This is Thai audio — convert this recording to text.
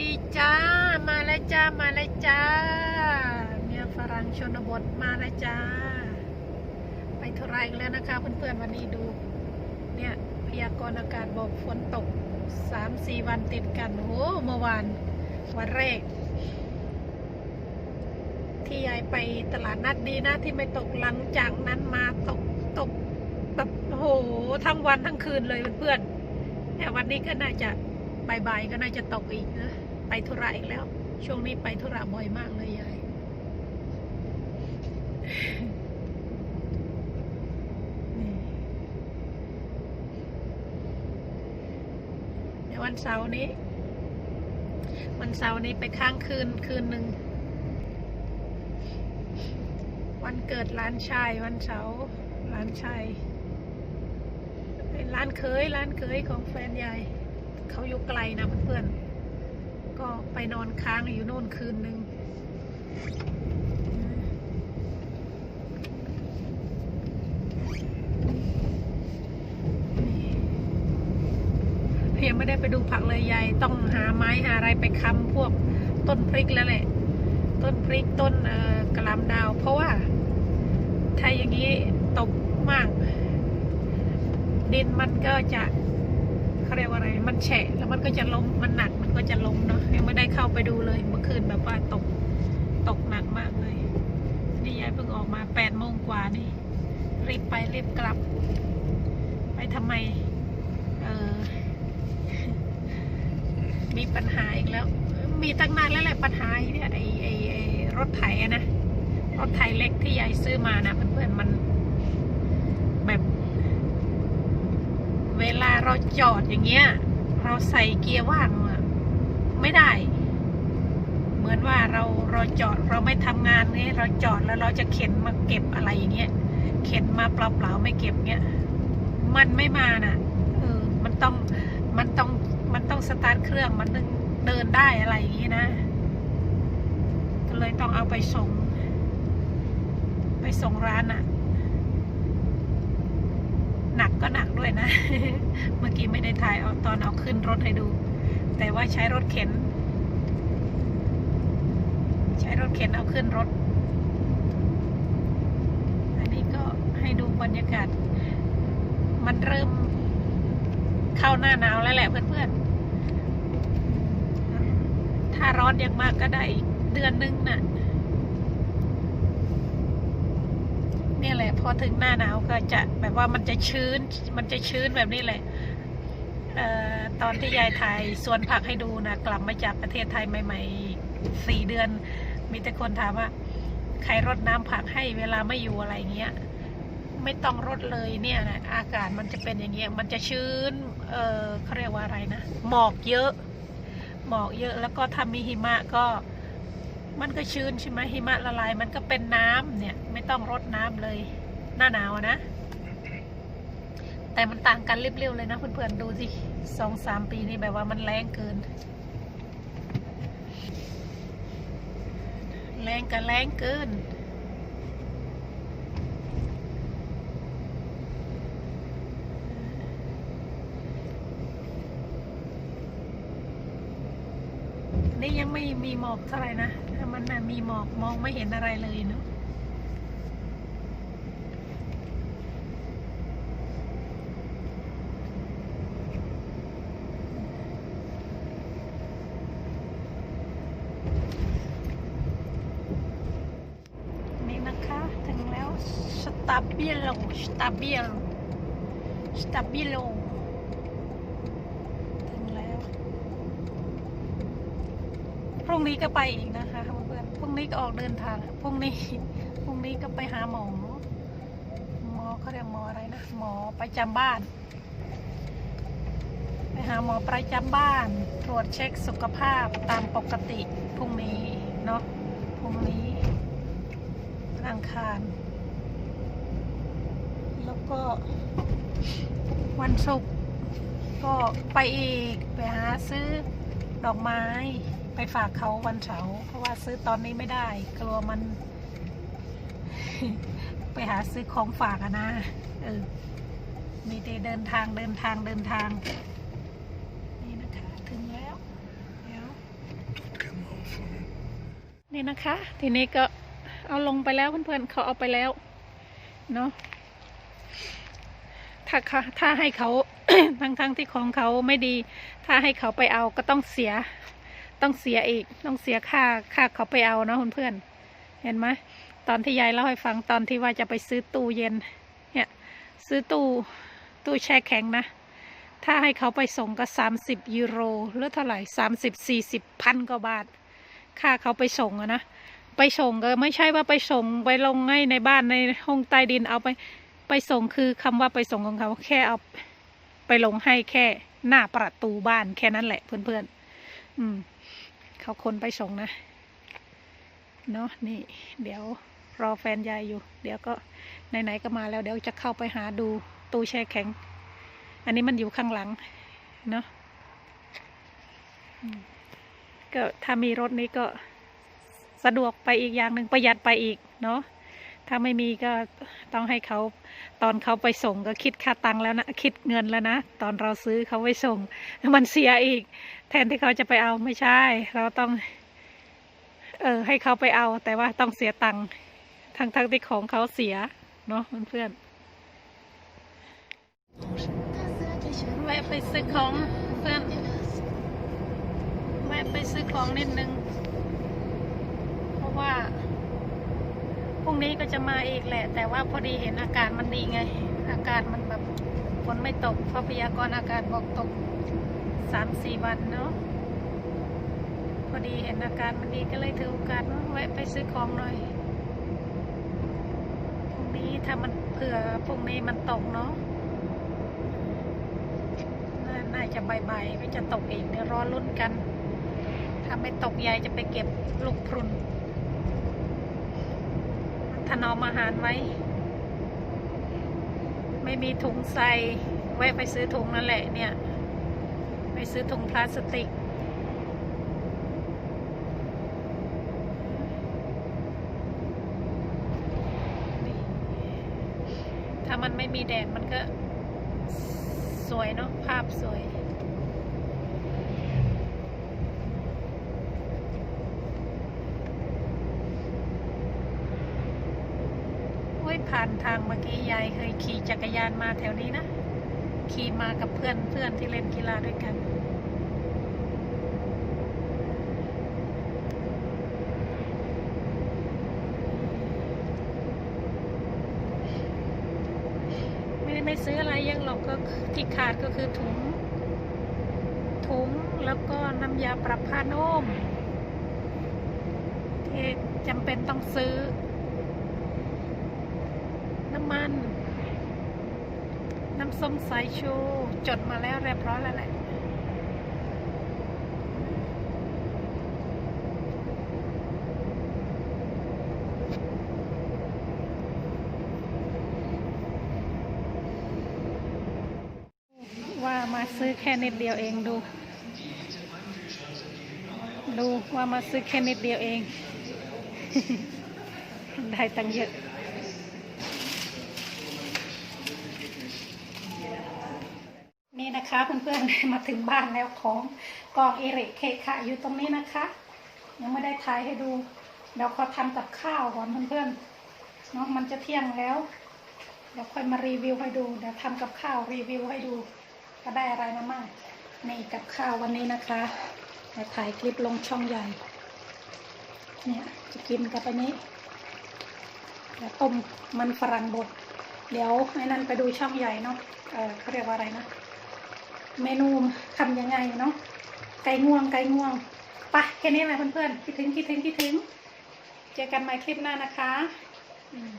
ดีจ้า มาแล้วจ้า มาแล้วจ้า เมียฝรั่งชนบทมาแล้วจ้า ไปท่าไรอีกแล้วนะคะเพื่อนๆวันนี้ดู เนี่ยพยากรณ์อากาศบอกฝนตกสามสี่วันติดกันโอ้เมื่อวานวันแรก ที่ยายไปตลาดนัดดีนะที่ไม่ตกหลังจากนั้นมาตกตกแบบโอ้โหทั้งวันทั้งคืนเลยเพื่อนๆแต่วันนี้ก็น่าจะบ่ายๆก็น่าจะตกอีกนะ ไปธุระอีกแล้ว ช่วงนี้ไปธุระบ่อยมากเลยยายนี่เดี๋ยววันเสาร์นี้ วันเสาร์นี้ไปค้างคืนคืนหนึ่ง วันเกิดร้านชาย วันเสาร์ร้านชายเป็นร้านเคยร้านเคยของแฟนยายเขาอยู่ไกลนะเพื่อนๆ ก็ไปนอนค้างอยู่โน่นคืนหนึ่งยังไม่ได้ไปดูผักเลยยายต้องหาไม้หาอะไรไปค้ำพวกต้นพริกแล้วแหละ ต้นพริกต้นกระลำดาว เพราะว่า ถ้าอย่างนี้ตกมาก ดินมันก็จะ เขาเรียกว่าอะไร มันแฉะแล้วมันก็จะล้มมันหนักมันก็จะล้มเนาะยังไม่ได้เข้าไปดูเลยเมื่อคืนแบบว่าตกตกหนักมากเลยนี่ยายเพิ่งออกมาแปดโมงกว่านี่รีบไปรีบกลับ ไปทำไม เออมีปัญหาอีกแล้ว มีตั้งนานแล้วแหละปัญหาเนี่ยไอไอไอรถไถนะรถไถเล็กที่ยายซื้อมานะเพื่อนๆมัน แบบ เวลาเราจอดอย่างเงี้ย เราใส่เกียร์ว่างอะไม่ได้ เหมือนว่าเราเราจอดเราไม่ทำงานเงี้ยเราจอดแล้วเราจะเข็นมาเก็บอะไรอย่างเงี้ย เข็นมาเปล่าๆไม่เก็บเงี้ย มันไม่มาน่ะเออมันต้องมันต้องมันต้องสตาร์ทเครื่องมันถึงเดินได้อะไรอย่างงี้นะก็เลยต้องเอาไปส่ง ไปส่งร้านอะหนั ก็หนักด้วยนะ เมื่อกี้ไม่ได้ถ่ายเอาตอนเอาขึ้นรถให้ดู แต่ว่าใช้รถเข็น ใช้รถเข็นเอาขึ้นรถ อันนี้ก็ให้ดูบรรยากาศ มันเริ่มเข้าหน้าหนาวแล้วแหละเพื่อนๆ ถ้าร้อนอย่างมากก็ได้อีกเดือนนึงน่ะ นี่แหละ พอถึงหน้าหนาวก็จะแบบว่ามันจะชื้น มันจะชื้นแบบนี้แหละออตอนที่ยายถ่ายสวนผักให้ดูนะกลับมาจากประเทศไทยใหม่ๆสี่เดือน มีแต่คนถามว่าใครรดน้ำผักให้เวลาไม่อยู่อะไรเงี้ย ไม่ต้องรดเลยเนี่ยนะอากาศมันจะเป็นอย่างเงี้ยมันจะชื้น เออเขาเรียกว่าอะไรนะหมอกเยอะ หมอกเยอะแล้วก็ถ้ามีหิมะก็ มันก็ชื้นใช่ไหมหิมะละลายมันก็เป็นน้ำเนี่ย ไม่ต้องรดน้ำเลยหน้าหนาวนะ แต่มันต่างกันเรียบๆเลยนะเพื่อนๆดูสิสองสามปีนี้แบบว่ามันแรงเกิน แรงกับแรงเกินนี่ยังไม่มีหมอกเท่าไหร่นะ มันน่ะมีหมอกมองไม่เห็นอะไรเลยเนาะนี่นะคะถึงแล้วสตาเบิโลสตาเบิโลสตาเบิโลถึงแล้วพรุ่งนี้ก็ไปอีกนะคะ นี้ก็ออกเดินทางพรุ่งนี้พรุ่งนี้ก็ไปหาหมอหมอเขาเรียกหมออะไรนะหมอประจำบ้าน ไปหาหมอประจำบ้าน ตรวจเช็คสุขภาพตามปกติพรุ่งนี้เนาะพรุ่งนี้วันอังคาร แล้วก็วันศุกร์ก็ไปอีก ไปหาซื้อดอกไม้ ไปฝากเขาวันเสาร์เพราะว่าซื้อตอนนี้ไม่ได้ กลัวมัน ไปหาซื้อของฝากอะนะเออมีแต่เดินทางเดินทางเดินทาง นี่นะคะถึงแล้วเดี๋ยวนี่นะคะ ทีนี้ก็เอาลงไปแล้วเพื่อนๆเขาเอาไปแล้วเนาะถ้าเขาถ้าให้เขาทั้งๆที่ของเขาไม่ดี ถ้าให้เขาไปเอาก็ต้องเสีย ต้องเสียอีกต้องเสียค่าค่าเขาไปเอาเนาะเพื่อนเห็นไหมตอนที่ยายเล่าให้ฟังตอนที่ว่าจะไปซื้อตู้เย็น เนี่ย ซื้อตู้ตู้แช่แข็งนะ ถ้าให้เขาไปส่งก็สามสิบยูโรหรือเท่าไหร่สามสิบสี่สิบพันกว่าบาท ค่าเขาไปส่งอะนะไปส่งก็ไม่ใช่ว่าไปส่งไปลงให้ในบ้านในห้องใต้ดินเอาไปไปส่งคือคำว่าไปส่งของเขาแค่เอาไปลงให้แค่หน้าประตูบ้านแค่นั้นแหละเพื่อนๆอืม เขาคนไปส่งนะ เนาะนี่ เดี๋ยวรอแฟนยายอยู่ เดี๋ยวก็ไหนๆก็มาแล้ว เดี๋ยวจะเข้าไปหาดูตู้แช่แข็ง อันนี้มันอยู่ข้างหลัง เนาะก็ถ้ามีรถนี้ก็สะดวกไปอีกอย่างหนึ่งประหยัดไปอีกเนาะ ถ้าไม่มีก็ต้องให้เขาตอนเขาไปส่งก็คิดค่าตังค์แล้วนะคิดเงินแล้วนะ ตอนเราซื้อเขาไปส่ง มันเสียอีก แทนที่เขาจะไปเอาไม่ใช่ เราต้อง เออ ให้เขาไปเอา แต่ว่าต้องเสียตังค์ทั้งทั้งที่ของเขาเสีย เนาะเพื่อนแวะไปซื้อของเพื่อนแวะไปซื้อของนิดนึง เพราะว่า นี้ก็จะมาอีกแหละ แต่ว่าพอดีเห็นอากาศมันดีไง อากาศมันแบบฝนไม่ตกเพราะพยากรณ์อากาศบอกตกสามสี่วันเนาะพอดีเห็นอาการมันดีก็เลยถือโอกาสแวะไปซื้อของหน่อยพรุ่งนี้ถ้ามันเผื่อพรุ่งนี้มันตกเนาะน่าจะใบๆไม่จะตกอีกเดี๋ยวรอลุ้นกัน ถ้าไม่ตกยายจะไปเก็บลูกพรุน ถนอมอาหารไว้ ไม่มีถุงใส่แวะไปซื้อถุงนั่นแหละเนี่ย ไปซื้อถุงพลาสติก ถ้ามันไม่มีแดดมันก็สวยเนาะภาพสวย โอ้ยผ่าน ทางเมื่อกี้ยายเคยขี่จักรยานมาแถวนี้นะ ขี่มากับเพื่อนเพื่อนที่เล่นกีฬาด้วยกัน ไม่ได้ไม่ซื้ออะไรยังหรอกก็ที่ขาดก็คือถุง ถุงแล้วก็น้ำยาปรับผ้านุ่มที่จำเป็นต้องซื้อ น้ำมัน น้ำส้มสายชู จดมาแล้วเรียบร้อยแล้วแหละว่ามาซื้อแค่นิดเดียวเองดู ดูว่ามาซื้อแค่นิดเดียวเอง ได้ตังเยอะ นะคะเพื่อนๆมาถึงบ้านแล้วของกองเอริเคคะอยู่ตรงนี้นะคะ ยังไม่ได้ถ่ายให้ดูเดี๋ยวขอทำกับข้าวก่อนเพื่อนๆเนาะมันจะเที่ยงแล้ว เดี๋ยวค่อยมารีวิวให้ดูเดี๋ยวทำกับข้าวรีวิวให้ดูก็ได้อะไรมาบ้างนี่กับข้าววันนี้นะคะเดี๋ยวถ่ายคลิปลงช่องใหญ่เนี่ยจะกินกับอันนี้เดี๋ยวต้มมันฝรั่งบดเดี๋ยวไอ้นั่นไปดูช่องใหญ่เนาะเออเขาเรียกว่าอะไรนะ เมนูทำยังไงเนาะไก่ง่วงไก่ง่วงไปะแค่นี้แหละเพื่อนๆคิดถึงคิดถึงคิดถึง เจอกันใหม่คลิปหน้านะคะอืม